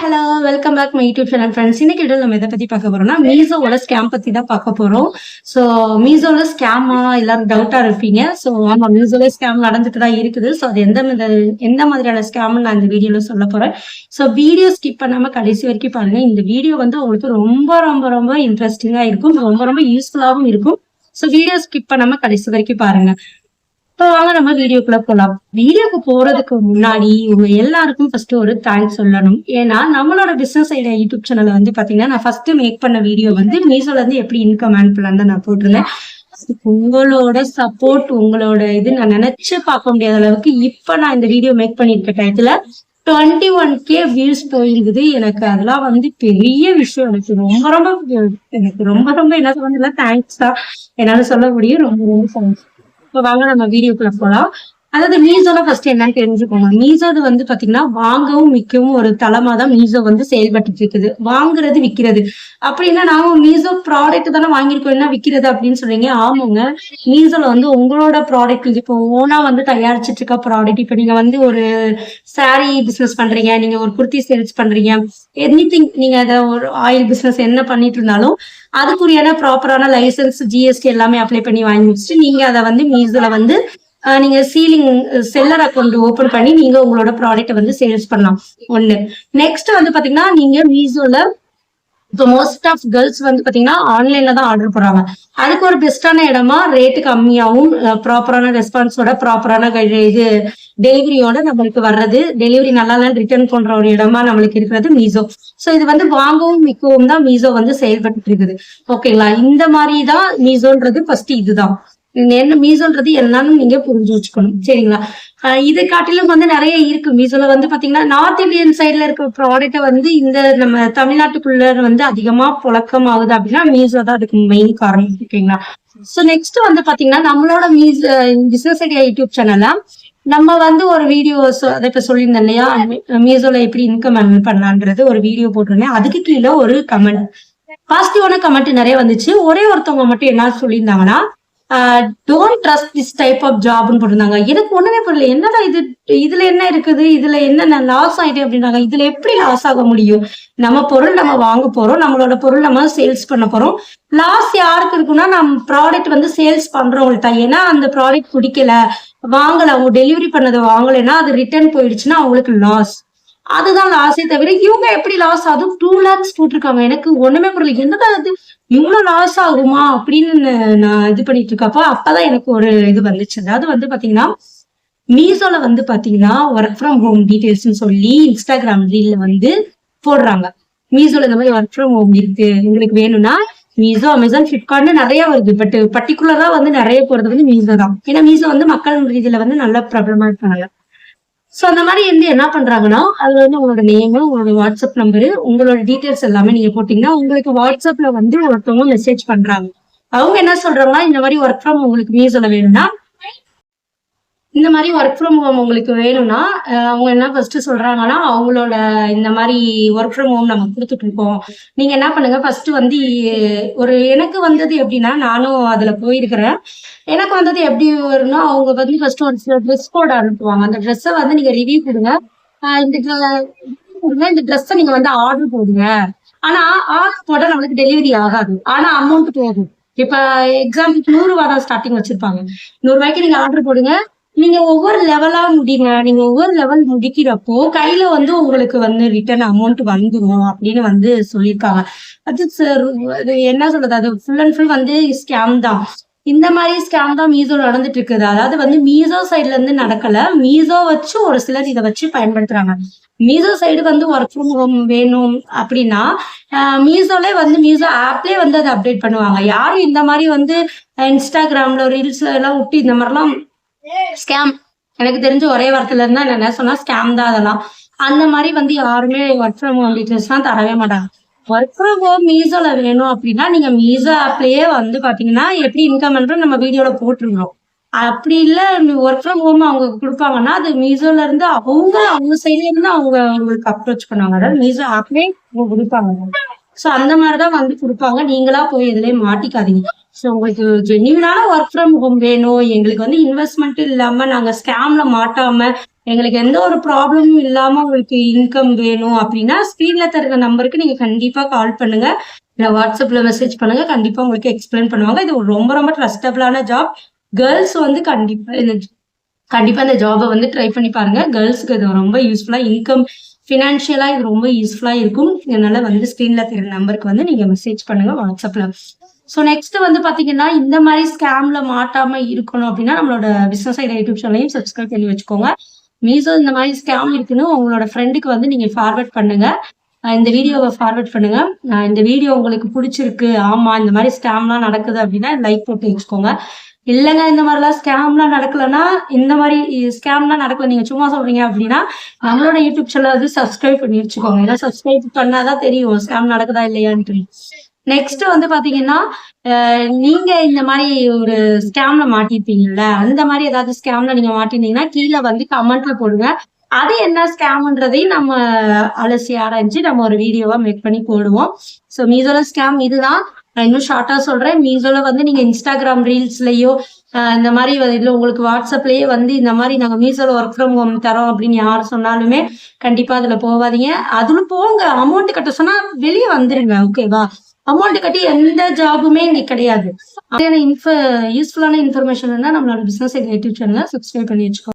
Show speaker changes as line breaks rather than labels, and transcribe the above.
Hello welcome back my YouTube channel friends இன்னைக்கு video நம்ம இதை பத்தி பார்க்க போறோம்னா மீசோவோட ஸ்கேம் பத்தி தான் பார்க்க போறோம். ஸோ மீசோல ஸ்கேமா எல்லாரும் டவுட்டா இருப்பீங்க. ஸோ ஆமா மீசோல ஸ்கேம் நடந்துட்டு தான் இருக்குது. ஸோ அது எந்த எந்த மாதிரியான ஸ்கேம்னு நான் இந்த வீடியோல சொல்ல போறேன். ஸோ வீடியோ ஸ்கிப் பண்ணாம கடைசி வரைக்கும் பாருங்க. இந்த வீடியோ வந்து உங்களுக்கு ரொம்ப ரொம்ப ரொம்ப இன்ட்ரெஸ்டிங்கா இருக்கும். ரொம்ப ரொம்ப யூஸ்ஃபுல்லாகவும் இருக்கும். ஸோ வீடியோ ஸ்கிப் பண்ணாம கடைசி வரைக்கும் பாருங்க. வாங்க நம்ம வீடியோக்குள்ள போலாம். வீடியோக்கு போறதுக்கு முன்னாடி உங்க எல்லாருக்கும் ஃபர்ஸ்ட் ஒரு தேங்க்ஸ் சொல்லணும். ஏன்னா நம்மளோட பிசினஸ் ஐடியா யூடியூப் சேனல்ல வந்து பாத்தீங்கன்னா நான் ஃபர்ஸ்ட் மேக் பண்ண வீடியோ வந்து மீசோல இருந்து எப்படி இன்கம் ஆன் பண்ணலாம் தான் நான் போட்டிருந்தேன். உங்களோட சப்போர்ட் உங்களோட இது நான் நினைச்சு பார்க்க முடியாத அளவுக்கு இப்ப நான் இந்த வீடியோ மேக் பண்ணிருக்க டயத்துல டுவெண்ட்டி ஒன் கே வியூஸ் போயிருக்குது. எனக்கு அதெல்லாம் வந்து பெரிய விஷயம். எனக்கு ரொம்ப ரொம்ப எனக்கு ரொம்ப ரொம்ப என்ன சொல்ல தேங்க்ஸ் தான். என்னால சொல்ல முடியும். ரொம்ப ரொம்ப தேங்க்ஸ் இப்போ வாங்க நம்ம வீடியோக்குள்ள போகலாம் அதாவது மீசோல ஃபர்ஸ்ட் என்னன்னு தெரிஞ்சுக்கோங்க. மீசோது வந்து பாத்தீங்கன்னா வாங்கவும் விற்கவும் ஒரு தளமா தான் மீசோ வந்து செயல்பட்டு இருக்குது. வாங்குறது விற்கிறது அப்படின்னா நாம மீசோ ப்ராடக்ட் தானே வாங்கியிருக்கோம். என்ன விற்கிறது அப்படின்னு சொல்றீங்க? ஆமாங்க. மீசோல வந்து உங்களோட ப்ராடக்ட் இப்போ ஓனா வந்து தயாரிச்சிட்டு இருக்க ப்ராடக்ட் இப்போ நீங்க வந்து ஒரு சாரி பிசினஸ் பண்றீங்க. நீங்க ஒரு குர்த்தி சேல்ஸ் பண்றீங்க. எனி நீங்க அதை ஒரு ஆயில் பிசினஸ் என்ன பண்ணிட்டு இருந்தாலும் அதுக்குரியான ப்ராப்பரான லைசன்ஸ் ஜிஎஸ்டி எல்லாமே அப்ளை பண்ணி வாங்கி வச்சுட்டு நீங்க அதை வந்து மீசோல வந்து நீங்க சீலிங் செல்லர் அக்கௌண்ட் ஓபன் பண்ணி நீங்க உங்களோட ப்ராடக்ட் வந்து சேல்ஸ் பண்ணலாம். ஒண்ணு. நெக்ஸ்ட் வந்து பாத்தீங்கன்னா நீங்க மீசோல இப்போ மோஸ்ட் ஆஃப் கேர்ள்ஸ் வந்து பாத்தீங்கன்னா ஆன்லைன்ல தான் ஆர்டர் போடுறாங்க. அதுக்கு ஒரு பெஸ்டான இடமா ரேட்டு கம்மியாகவும் ப்ராப்பரான ரெஸ்பான்ஸோட ப்ராப்பரான இது டெலிவரியோட நம்மளுக்கு வர்றது டெலிவரி நல்லா ரிட்டர்ன் பண்ற ஒரு இடமா நம்மளுக்கு இருக்கிறது மீசோ ஸோ இது வந்து வாங்கவும் விற்கவும் தான் மீசோ வந்து செயல்பட்டு இருக்குது. ஓகேங்களா இந்த மாதிரி தான் மீசோன்றது ஃபர்ஸ்ட் இதுதான். என்ன மீசோன்றது என்னன்னு நீங்க புரிஞ்சு வச்சுக்கணும். சரிங்களா? இது காட்டிலும் வந்து நிறைய இருக்கு. மீசோல வந்து பாத்தீங்கன்னா நார்த் இந்தியன் சைட்ல இருக்க ப்ராடக்ட்டை வந்து இந்த நம்ம தமிழ்நாட்டுக்குள்ள வந்து அதிகமா புழக்கம் ஆகுது அப்படின்னா மீசோ தான் அதுக்கு மெயின் காரணம். ஓகேங்களா ஸோ நெக்ஸ்ட் வந்து பாத்தீங்கன்னா நம்மளோட மீஸ் பிசினஸ் ஐடியா யூடியூப் சேனல்ல நம்ம வந்து ஒரு வீடியோ அதை இப்ப சொல்லியிருந்தேன் இல்லையா? மீசோல எப்படி இன்கம் அர்ன் பண்ணலான்றது ஒரு வீடியோ போட்டிருந்தேன். அதுக்கு கீழே ஒரு கமெண்ட் பாசிட்டிவான கமெண்ட் நிறைய வந்துச்சு. ஒரே ஒருத்தவங்க மட்டும் என்ன சொல்லியிருந்தாங்கன்னா don't trust this type of ஜாப்னு போட்டிருந்தாங்க. எனக்கு ஒண்ணுமே புரியல. என்னடா இது? இதுல என்ன இருக்குது? இதுல என்னென்ன லாஸ் ஆயிட்டு அப்படின்னாங்க. இதுல எப்படி லாஸ் ஆக முடியும்? நம்ம பொருள் நம்ம வாங்க போறோம். நம்மளோட பொருள் நம்ம சேல்ஸ் பண்ண போறோம். லாஸ் யாருக்கு இருக்குன்னா நம்ம ப்ராடக்ட் வந்து சேல்ஸ் பண்றவங்கள்ட்ட. ஏன்னா அந்த ப்ராடக்ட் பிடிக்கல. வாங்கல. அவங்க டெலிவரி பண்ணதை வாங்கலைன்னா அது ரிட்டர்ன் போயிடுச்சுன்னா அவங்களுக்கு லாஸ் அதுதான் லாஸே தவிர இவங்க எப்படி லாஸ் ஆகுது டூ லேக்ஸ் போட்டிருக்காங்க. எனக்கு ஒண்ணுமே புரியல. என்னதான் அது இவ்வளவு லாஸ் ஆகுமா அப்படின்னு நான் இது பண்ணிட்டு இருக்கப்போ அப்பதான் எனக்கு ஒரு இது வந்துச்சு. அதாவது வந்து பாத்தீங்கன்னா மீசோல வந்து பாத்தீங்கன்னா ஒர்க் ஃப்ரம் ஹோம் டீடைல்ஸ்னு சொல்லி இன்ஸ்டாகிராம் ரீல்ல வந்து போடுறாங்க. மீசோல இந்த மாதிரி ஒர்க் ஃப்ரம் ஹோம் இருக்கு உங்களுக்கு வேணும்னா மீசோ அமேசான் ஃபிளிப்கார்ட்னு நிறைய வருது. பட் பர்டிகுலரா வந்து நிறைய போறது வந்து மீசோ தான். ஏன்னா மீசோ வந்து மக்கள் ரீதியில வந்து நல்ல ப்ராப்ளமா இருக்காங்க. சோ அந்த மாதிரி வந்து என்ன பண்றாங்கன்னா அதுல வந்து உங்களோட நேம் உங்களோட வாட்ஸ்அப் நம்பரு உங்களோட டீட்டெயில்ஸ் எல்லாமே நீங்க போட்டீங்கன்னா உங்களுக்கு வாட்ஸ்அப்ல வந்து ஒருத்தவங்க மெசேஜ் பண்றாங்க. அவங்க என்ன சொல்றாங்கன்னா இந்த மாதிரி ஒர்க் ஃப்ரம் உங்களுக்கு மீசோல வேணும்னா இந்த மாதிரி ஒர்க் ஃப்ரம் ஹோம் உங்களுக்கு வேணும்னா அவங்க என்ன ஃபர்ஸ்ட் சொல்றாங்கன்னா அவங்களோட இந்த மாதிரி ஒர்க் ஃப்ரம் ஹோம் நம்ம கொடுத்துட்டு இருக்கோம். நீங்க என்ன பண்ணுங்க ஃபர்ஸ்ட் வந்து ஒரு எனக்கு வந்தது எப்படின்னா நானும் அதுல போயிருக்கிறேன். எனக்கு வந்தது எப்படி வரும்னா அவங்க வந்து ஃபர்ஸ்ட் ஒரு சில ட்ரெஸ் கோட் அனுப்புவாங்க. அந்த ட்ரெஸ்ஸை வந்து நீங்க ரிவ்யூ கொடுங்க. இந்த இந்த ட்ரெஸ்ஸை நீங்க வந்து ஆர்டர் போடுங்க. ஆனா ஆர்டர் போட்டால் நம்மளுக்கு டெலிவரி ஆகாது. ஆனா அமௌண்ட் போகும். இப்ப எக்ஸாம்பிள் நூறு ரூபா தான் ஸ்டார்டிங் வச்சிருப்பாங்க. நூறு ரூபாய்க்கு நீங்க ஆர்டர் போடுங்க. நீங்க ஒவ்வொரு லெவலா முடிங்க. நீங்க ஒவ்வொரு லெவல் முடிக்கிறப்போ கையில வந்து உங்களுக்கு வந்து ரிட்டர்ன் அமௌண்ட் வந்துடும் அப்படின்னு வந்து சொல்லியிருக்காங்க. அது சார் அது என்ன சொல்றது? அது ஃபுல் அண்ட் ஃபுல் வந்து ஸ்கேம் தான். இந்த மாதிரி ஸ்கேம் தான் மீசோ நடந்துட்டு இருக்குது. அதாவது வந்து மீசோ சைட்ல இருந்து நடக்கல. மீசோ வச்சு ஒரு சிலர் இதை வச்சு பயன்படுத்துறாங்க. மீசோ சைடு வந்து ஒர்க் ஃப்ரம் ஹோம் வேணும் அப்படின்னா மீசோலே வந்து மீசோ ஆப்லேயே வந்து அதை அப்டேட் பண்ணுவாங்க. யாரும் இந்த மாதிரி வந்து இன்ஸ்டாகிராம்ல ரீல்ஸ் எல்லாம் விட்டு இந்த மாதிரிலாம் ஸ்கேம் எனக்கு தெரிஞ்ச ஒரே வாரத்துல இருந்தா என்ன சொன்னா ஸ்கேம் தான் அதெல்லாம். அந்த மாதிரி வந்து யாருமே ஒர்க் ஃப்ரம் ஹோம் டீட்டெயில்ஸ்லாம் தரவே மாட்டாங்க. ஒர்க் ஃப்ரம் ஹோம் மீசோல வேணும் அப்படின்னா நீங்க மீசோ ஆப்லயே வந்து பாத்தீங்கன்னா எப்படி இன்கம் பண்றோம் நம்ம வீடியோல போட்டுருக்கோம் அப்படி இல்ல ஒர்க் ஃப்ரம் ஹோம் அவங்க கொடுப்பாங்கன்னா அது மீசோல இருந்து அவங்க அவங்க சைட்ல இருந்து அவங்க உங்களுக்கு அப்ரோச் பண்ணுவாங்க. அதாவது மீசோ ஆப்லயே கொடுப்பாங்க. ஸோ அந்த மாதிரிதான் வந்து கொடுப்பாங்க. நீங்களா போய் இதுலயே மாட்டிக்காதீங்க. ஸோ உங்களுக்கு ஜென்யூனான ஒர்க் ஃப்ரம் ஹோம் வேணும். எங்களுக்கு வந்து இன்வெஸ்ட்மெண்ட் இல்லாம நாங்க ஸ்கேம்ல மாட்டாம எங்களுக்கு எந்த ஒரு ப்ராப்ளமும் இல்லாம உங்களுக்கு இன்கம் வேணும் அப்படின்னா ஸ்க்ரீன்ல தருகிற நம்பருக்கு நீங்க கண்டிப்பா கால் பண்ணுங்க. இல்ல வாட்ஸ்அப்ல மெசேஜ் பண்ணுங்க. கண்டிப்பா உங்களுக்கு எக்ஸ்பிளைன் பண்ணுவாங்க. இது ரொம்ப ரொம்ப ட்ரஸ்டபிளான ஜாப் கேர்ள்ஸ் வந்து கண்டிப்பா கண்டிப்பா இந்த ஜாபை வந்து ட்ரை பண்ணி பாருங்க. கேர்ள்ஸ்க்கு இது ரொம்ப யூஸ்ஃபுல்லா இன்கம் ஃபினான்ஷியலா இது ரொம்ப யூஸ்ஃபுல்லா இருக்கும். இதனால் வந்து ஸ்க்ரீனில் தெரியுற நம்பருக்கு வந்து நீங்க மெசேஜ் பண்ணுங்க வாட்ஸ்அப்ல ஸோ நெக்ஸ்ட் வந்து பாத்தீங்கன்னா இந்த மாதிரி ஸ்கேம்ல மாட்டாமல் இருக்கணும் அப்படின்னா நம்மளோட பிஸ்னஸ் ஐடியா யூடியூப் சேனலையும் சப்ஸ்கிரைப் பண்ணி வச்சுக்கோங்க. மீசோ இந்த மாதிரி ஸ்கேம் இருக்குன்னு உங்களோட ஃப்ரெண்டுக்கு வந்து நீங்க ஃபார்வர்ட் பண்ணுங்க. இந்த வீடியோவை ஃபார்வர்ட் பண்ணுங்க. இந்த வீடியோ உங்களுக்கு பிடிச்சிருக்கு. ஆமா இந்த மாதிரி ஸ்கேம்லாம் நடக்குது அப்படின்னா லைக் போட்டு வச்சுக்கோங்க. இல்லைங்க இந்த மாதிரிலாம் ஸ்கேம்லாம் நடக்கலன்னா இந்த மாதிரி ஸ்கேம்லாம் நடக்கல. நீங்க சும்மா சொல்றீங்க அப்படின்னா நம்மளோட யூடியூப் சேனல் வந்து சப்ஸ்கிரைப் பண்ணி வச்சுக்கோங்க. ஏன்னா சப்ஸ்கிரைப் பண்ணாதான் தெரியும் ஸ்கேம் நடக்குதா இல்லையான்னு நெக்ஸ்ட் வந்து பாத்தீங்கன்னா நீங்க இந்த மாதிரி ஒரு ஸ்கேம்ல மாட்டிருப்பீங்கல்ல அந்த மாதிரி ஏதாவது ஸ்கேம்ல நீங்க மாட்டிருந்தீங்கன்னா கீழே வந்து கமெண்ட்ல போடுங்க. அது என்ன ஸ்கேம்ன்றதையும் நம்ம அலசி ஆராய்ஞ்சு நம்ம ஒரு வீடியோவா மேக் பண்ணி போடுவோம். ஸோ மீதோட ஸ்கேம் இதுதான். நான் இன்னும் ஷார்ட்டா சொல்றேன். மீசோல வந்து நீங்க இன்ஸ்டாகிராம் ரீல்ஸ்லயோ இந்த மாதிரி இல்லை உங்களுக்கு வாட்ஸ்அப்லயே வந்து இந்த மாதிரி நாங்க மீசோல ஒர்க் ஃப்ரம் ஹோம் தரோம் அப்படின்னு யார் சொன்னாலுமே கண்டிப்பா அதுல போகாதீங்க. அதுல போங்க. அமௌண்ட் கட்ட சொன்னா வெளியே வந்துருங்க. ஓகேவா அமௌண்ட் கட்டி எந்த ஜாபுமே இங்க கிடையாது. இன்ஃப யூஸ்ஃபுல்லான இன்ஃபர்மேஷன் நம்மளோட பிசினஸ் யூடியூப் சேனலை சப்ஸ்கிரைப் பண்ணி வச்சுக்கோங்க.